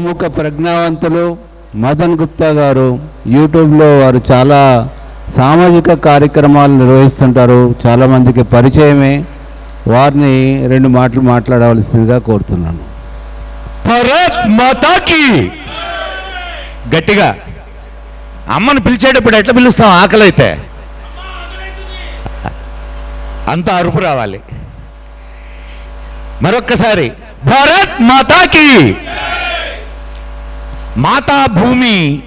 బహుముఖ ప్రజ్ఞావంతులు మదన్ గుప్తా గారు యూట్యూబ్లో వారు చాలా సామాజిక కార్యక్రమాలు నిర్వహిస్తుంటారు. చాలామందికి పరిచయమే. వారిని రెండు మాటలు మాట్లాడవలసిందిగా కోరుతున్నాను. భరత్ మాతాకి! గట్టిగా. అమ్మను పిలిచేటప్పుడు ఎట్లా పిలుస్తాం? ఆకలి అయితే అంత అరుపు రావాలి. మరొక్కసారి. భారత్ మాతాకి! మాతా భూమి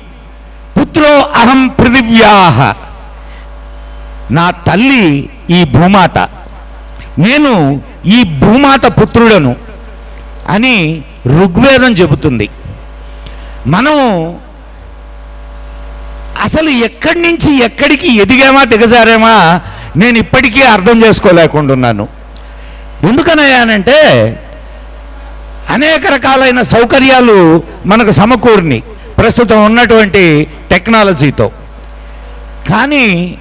పుత్రో అహం పృథివ్యాహ నా తల్లి ఈ భూమాత. నేను ఈ భూమాత పుత్రుడను అని ఋగ్వేదం చెబుతుంది. మనం అసలు ఎక్కడి నుంచి ఎక్కడికి ఎదిగామా దిగజారేమా నేను ఇప్పటికీ అర్థం చేసుకోలేకుంటున్నాను ఎందుకనయ్యానంటే అనేక రకాలైన సౌకర్యాలు మనకు సమకూరిని. ప్రస్తుతం ఉన్నటువంటి టెక్నాలజీతో. కానీ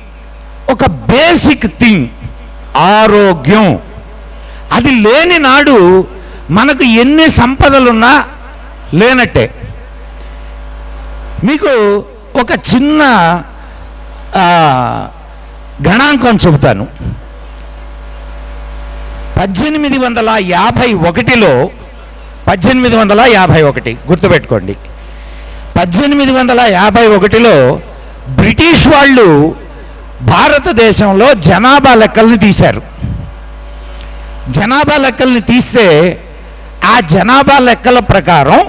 ఒక బేసిక్ థింగ్ ఆరోగ్యం. అది లేని నాడు మనకు ఎన్ని సంపదలున్నా లేనట్టే. మీకు ఒక చిన్న గణాంకం చెబుతాను. పద్దెనిమిది వందల యాభై ఒకటిలో పద్దెనిమిది వందల యాభై ఒకటి. గుర్తుపెట్టుకోండి. పద్దెనిమిది వందల యాభై ఒకటిలో బ్రిటిష్ వాళ్ళు భారతదేశంలో జనాభా లెక్కల్ని తీశారు. జనాభా లెక్కల్ని తీస్తే ఆ జనాభా లెక్కల ప్రకారం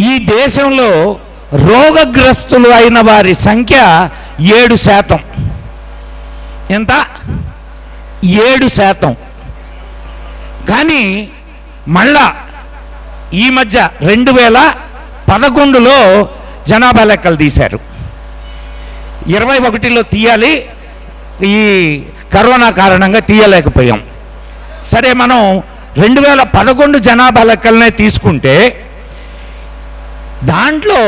ఈ దేశంలో రోగగ్రస్తులు అయిన వారి సంఖ్య ఏడు శాతం. ఎంత? ఏడు శాతం. కానీ మళ్ళా ఈ మధ్య రెండు వేల పదకొండులో జనాభా లెక్కలు తీశారు. ఇరవై ఒకటిలో తీయాలి ఈ కరోనా కారణంగా తీయలేకపోయాం. సరే మనం రెండు వేల పదకొండు జనాభా లెక్కలనే తీసుకుంటే దాంట్లో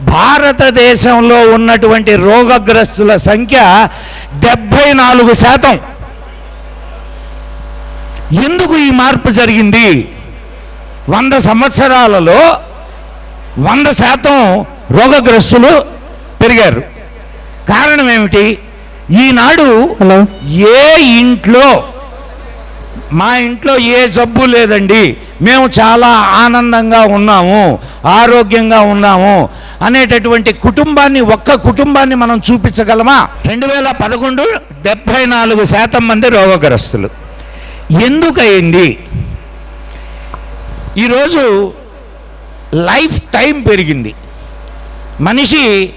భారతదేశంలో ఉన్నటువంటి రోగగ్రస్తుల సంఖ్య డెబ్భై నాలుగు శాతం. ఎందుకు ఈ మార్పు జరిగింది? వంద సంవత్సరాలలో వంద శాతం రోగగ్రస్తులు పెరిగారు. కారణం ఏమిటి? ఈనాడు ఏ ఇంట్లో మా ఇంట్లో ఏ జబ్బు లేదండి. మేము చాలా ఆనందంగా ఉన్నాము ఆరోగ్యంగా ఉన్నాము అనేటటువంటి కుటుంబాన్ని ఒక్క కుటుంబాన్ని మనం చూపించగలమా? రెండు వేల పదకొండు డెబ్భై నాలుగు శాతం మంది రోగగ్రస్తులు. ఎందుకయింది? ఈరోజు లైఫ్ టైం పెరిగింది. మనిషి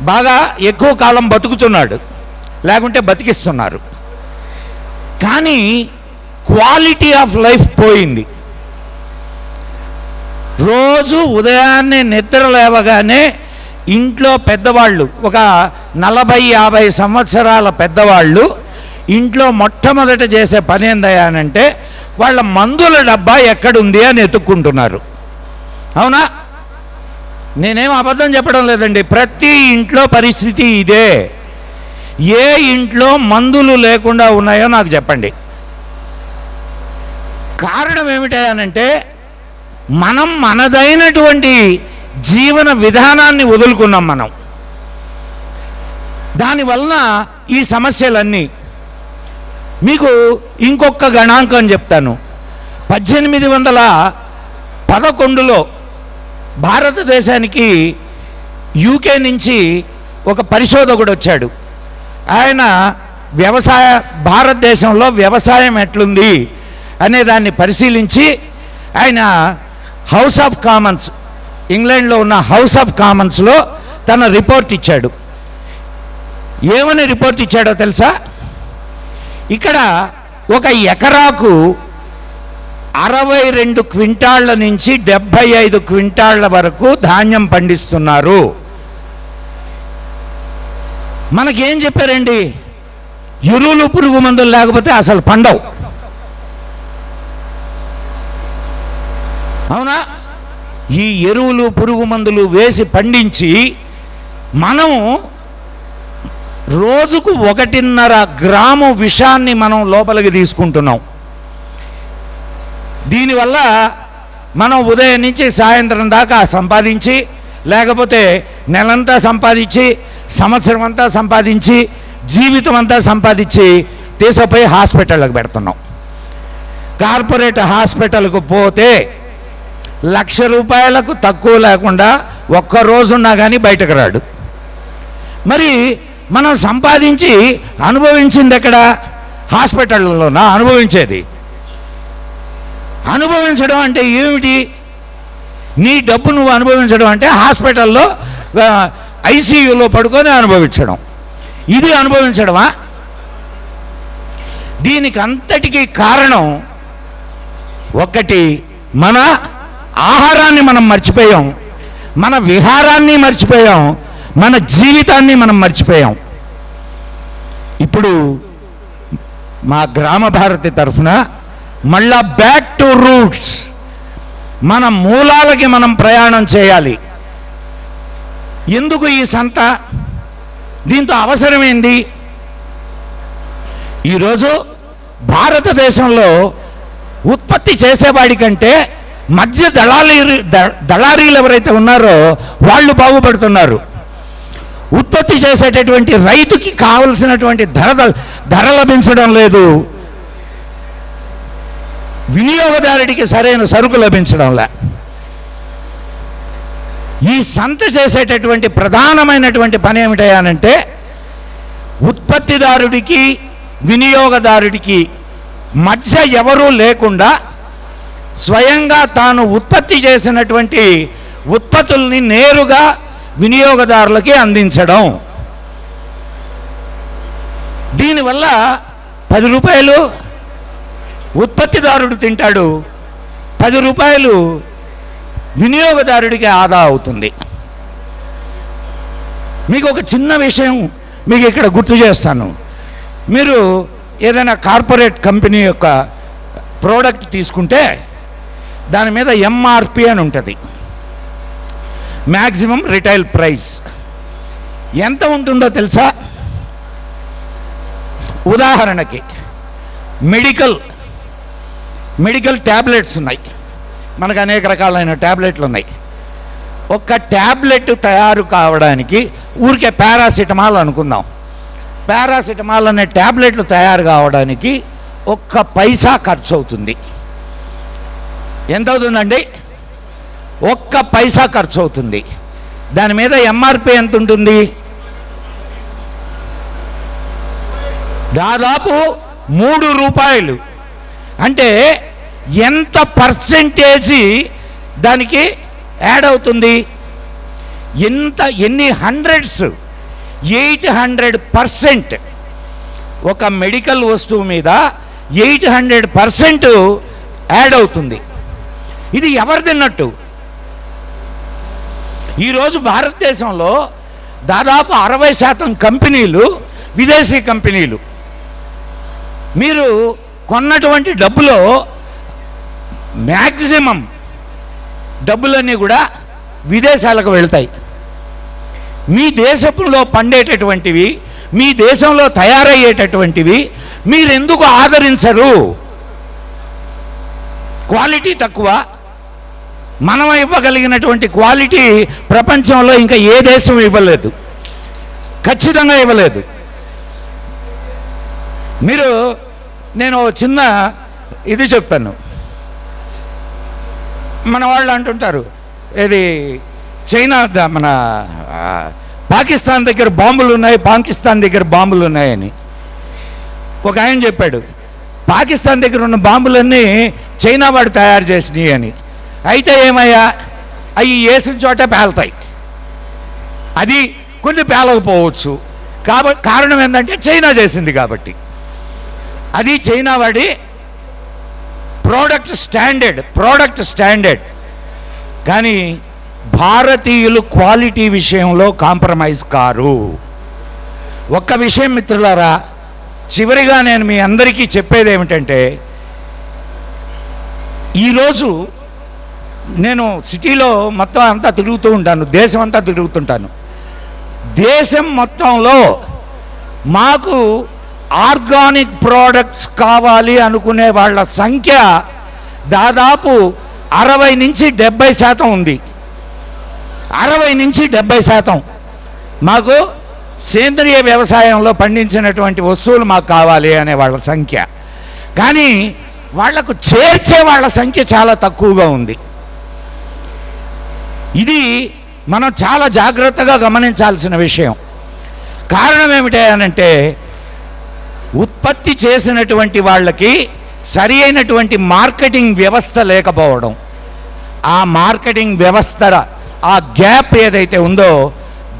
బాగా ఎక్కువ కాలం బతుకుతున్నాడు లేకుంటే బతికిస్తున్నారు. కానీ క్వాలిటీ ఆఫ్ లైఫ్ పోయింది. రోజు ఉదయాన్నే నిద్ర లేవగానే ఇంట్లో పెద్దవాళ్ళు ఒక నలభై యాభై సంవత్సరాల పెద్దవాళ్ళు ఇంట్లో మొట్టమొదట చేసే పని ఏందయ్యానంటే వాళ్ళ మందుల డబ్బా ఎక్కడుంది అని ఎత్తుక్కుంటున్నారు. అవునా? నేనేం అబద్ధం చెప్పడం లేదండి. ప్రతి ఇంట్లో పరిస్థితి ఇదే. ఏ ఇంట్లో మందులు లేకుండా ఉన్నాయో నాకు చెప్పండి. కారణం ఏమిటనంటే మనం మనదైనటువంటి జీవన విధానాన్ని వదులుకున్నాం మనం. దానివలన ఈ సమస్యలన్నీ మీకు ఇంకొక గణాంకం చెప్తాను. పద్దెనిమిది వందల పదకొండులో భారతదేశానికి యూకే నుంచి ఒక పరిశోధకుడు వచ్చాడు. ఆయన వ్యవసాయ భారతదేశంలో వ్యవసాయం ఎట్లుంది అనే దాన్ని పరిశీలించి ఆయన హౌస్ ఆఫ్ కామన్స్ ఇంగ్లాండ్లో ఉన్న హౌస్ ఆఫ్ కామన్స్లో తన రిపోర్ట్ ఇచ్చాడు. ఏమని రిపోర్ట్ ఇచ్చాడో తెలుసా? ఇక్కడ ఒక ఎకరాకు అరవై రెండు క్వింటాళ్ళ నుంచి డెబ్భై ఐదు క్వింటాళ్ళ వరకు ధాన్యం పండిస్తున్నారు. మనకేం చెప్పారండి? ఎరువులు పురుగు మందులు లేకపోతే అసలు పండవు. అవునా? ఈ ఎరువులు పురుగు మందులు వేసి పండించి మనము రోజుకు ఒకటిన్నర గ్రాము విషాన్ని మనం లోపలికి తీసుకుంటున్నాం. దీనివల్ల మనం ఉదయం నుంచి సాయంత్రం దాకా సంపాదించి లేకపోతే నెలంతా సంపాదించి సంవత్సరం అంతా సంపాదించి జీవితం అంతా సంపాదించి తీసుకుపోయి హాస్పిటల్కి పెడుతున్నాం. కార్పొరేట్ హాస్పిటల్కు పోతే లక్ష రూపాయలకు తక్కువ లేకుండా ఒక్క రోజున్నా కానీ బయటకు రాడు. మరి మనం సంపాదించి అనుభవించింది ఎక్కడ? హాస్పిటల్లోనా అనుభవించేది. అనుభవించడం అంటే ఏమిటి? నీ డబ్బు నువ్వు అనుభవించడం అంటే హాస్పిటల్లో ఐసీయూలో పడుకొని అనుభవించడం. ఇది అనుభవించడమా? దీనికి అంతటికీ కారణం ఒకటి మన ఆహారాన్ని మనం మర్చిపోయాం. మన విహారాన్ని మర్చిపోయాం. మన జీవితాన్ని మనం మర్చిపోయాం. ఇప్పుడు మా గ్రామ భారతి తరఫున మళ్ళా బ్యాక్ టు రూట్స్ మన మూలాలకి మనం ప్రయాణం చేయాలి. ఎందుకు ఈ సంత? దీంతో అవసరమేంది ఈరోజు భారతదేశంలో ఉత్పత్తి చేసేవాడి కంటే మధ్య దళారీ ద- దళారీలు ఎవరైతే ఉన్నారో వాళ్ళు బాగుపడుతున్నారు. ఉత్పత్తి చేసేటటువంటి రైతుకి కావలసినటువంటి ధర ధర లభించడం లేదు. వినియోగదారుడికి సరైన సరుకు లభించడంలే ఈ సంత చేసేటటువంటి ప్రధానమైనటువంటి పని ఏమిటయానంటే ఉత్పత్తిదారుడికి వినియోగదారుడికి మధ్య ఎవరూ లేకుండా స్వయంగా తాను ఉత్పత్తి చేసినటువంటి ఉత్పత్తుల్ని నేరుగా వినియోగదారులకి అందించడం. దీనివల్ల పది రూపాయలు ఉత్పత్తిదారుడు తింటాడు. పది రూపాయలు వినియోగదారుడికి ఆదా అవుతుంది. మీకు ఒక చిన్న విషయం మీకు ఇక్కడ గుర్తు చేస్తాను. మీరు ఏదైనా కార్పొరేట్ కంపెనీ యొక్క ప్రోడక్ట్ తీసుకుంటే దాని మీద ఎంఆర్పి అని ఉంటుంది. Maximum retail price. ఎంత ఉంటుందో తెలుసా? ఉదాహరణకి మెడికల్ మెడికల్ ట్యాబ్లెట్స్ ఉన్నాయి. మనకు అనేక రకాలైన ట్యాబ్లెట్లు ఉన్నాయి. ఒక్క ట్యాబ్లెట్ తయారు కావడానికి ఊరికే పారాసిటమాల్ అనుకుందాం. పారాసిటమాల్ అనే ట్యాబ్లెట్లు తయారు కావడానికి ఒక్క పైసా ఖర్చు అవుతుంది ఎంత అవుతుందండి ఒక్క పైసా ఖర్చు అవుతుంది దాని మీద ఎంఆర్పి ఎంత ఉంటుంది దాదాపు మూడు రూపాయలు. అంటే ఎంత పర్సెంటేజీ దానికి యాడ్ అవుతుంది? ఎంత ఎన్ని హండ్రెడ్స్? Eight hundred percent. ఒక మెడికల్ వస్తువు మీద ఎయిట్ హండ్రెడ్ పర్సెంట్ యాడ్ అవుతుంది. ఇది ఎవరు తిన్నట్టు ఈరోజు భారతదేశంలో దాదాపు అరవై శాతం కంపెనీలు విదేశీ కంపెనీలు. మీరు కొన్నటువంటి డబ్బులో మ్యాక్సిమం డబ్బులన్నీ కూడా విదేశాలకు వెళ్తాయి. మీ దేశంలో పండేటటువంటివి మీ దేశంలో తయారయ్యేటటువంటివి మీరెందుకు ఆదరించరు? క్వాలిటీ తక్కువ మనం ఇవ్వగలిగినటువంటి క్వాలిటీ ప్రపంచంలో ఇంకా ఏ దేశం ఇవ్వలేదు. ఖచ్చితంగా ఇవ్వలేదు. మీరు నేను ఓ చిన్న ఇది చెప్తాను. మన వాళ్ళు అంటుంటారు ఇది చైనా మన పాకిస్తాన్ దగ్గర బాంబులు ఉన్నాయి పాకిస్తాన్ దగ్గర బాంబులు ఉన్నాయని. ఒక ఆయన చెప్పాడు పాకిస్తాన్ దగ్గర ఉన్న బాంబులన్నీ చైనా వాడు తయారు చేసినాయి అని. అయితే ఏమయ్యా? అవి వేసిన చోట పేలుతాయి. అది కొన్ని పేలకపోవచ్చు. కాబట్టి కారణం ఏంటంటే చైనా చేసింది కాబట్టి. అది చైనా వాడి ప్రోడక్ట్ స్టాండర్డ్ ప్రోడక్ట్ స్టాండర్డ్. కానీ భారతీయులు క్వాలిటీ విషయంలో కాంప్రమైజ్ కారు. ఒక్క విషయం మిత్రులారా చివరిగా నేను మీ అందరికీ చెప్పేది ఏమిటంటే ఈరోజు నేను సిటీలో మొత్తం అంతా తిరుగుతూ ఉంటాను దేశం అంతా తిరుగుతుంటాను. దేశం మొత్తంలో మాకు ఆర్గానిక్ ప్రోడక్ట్స్ కావాలి అనుకునే వాళ్ళ సంఖ్య దాదాపు అరవై నుంచి డెబ్బై శాతం ఉంది. అరవై నుంచి డెబ్బై శాతం. మాకు సేంద్రియ వ్యవసాయంలో పండించినటువంటి వస్తువులు మాకు కావాలి అనే వాళ్ళ సంఖ్య. కానీ వాళ్ళకు చేర్చే వాళ్ళ సంఖ్య చాలా తక్కువగా ఉంది. ఇది మనం చాలా జాగ్రత్తగా గమనించాల్సిన విషయం. కారణం ఏమిటి అనంటే ఉత్పత్తి చేసినటువంటి వాళ్ళకి సరి అయినటువంటి మార్కెటింగ్ వ్యవస్థ లేకపోవడం. ఆ మార్కెటింగ్ వ్యవస్థ ఆ గ్యాప్ ఏదైతే ఉందో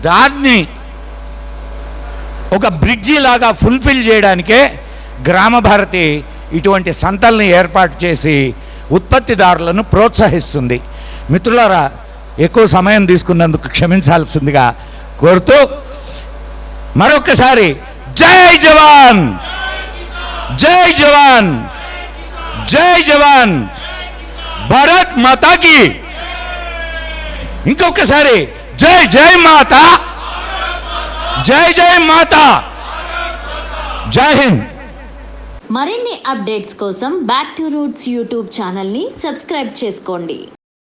దాన్ని ఒక బ్రిడ్జి లాగా ఫుల్ఫిల్ చేయడానికే గ్రామ భారతి ఇటువంటి సంతల్ని ఏర్పాటు చేసి ఉత్పత్తిదారులను ప్రోత్సహిస్తుంది. మిత్రులారా ఎక్కువ సమయం తీసుకున్నందుకు క్షమించాల్సిందిగా కోరుతూ మరొకసారి జై జవాన్! జై జవాన్! జై జవాన్! భరత్ మాతాకి! ఇంకొకసారి జై జై మాత! జై జై మాత! జై హింద్! మరిన్ని అప్డేట్స్ కోసం బ్యాక్ టు రూట్స్ యూట్యూబ్ ఛానల్ని సబ్స్క్రైబ్ చేసుకోండి.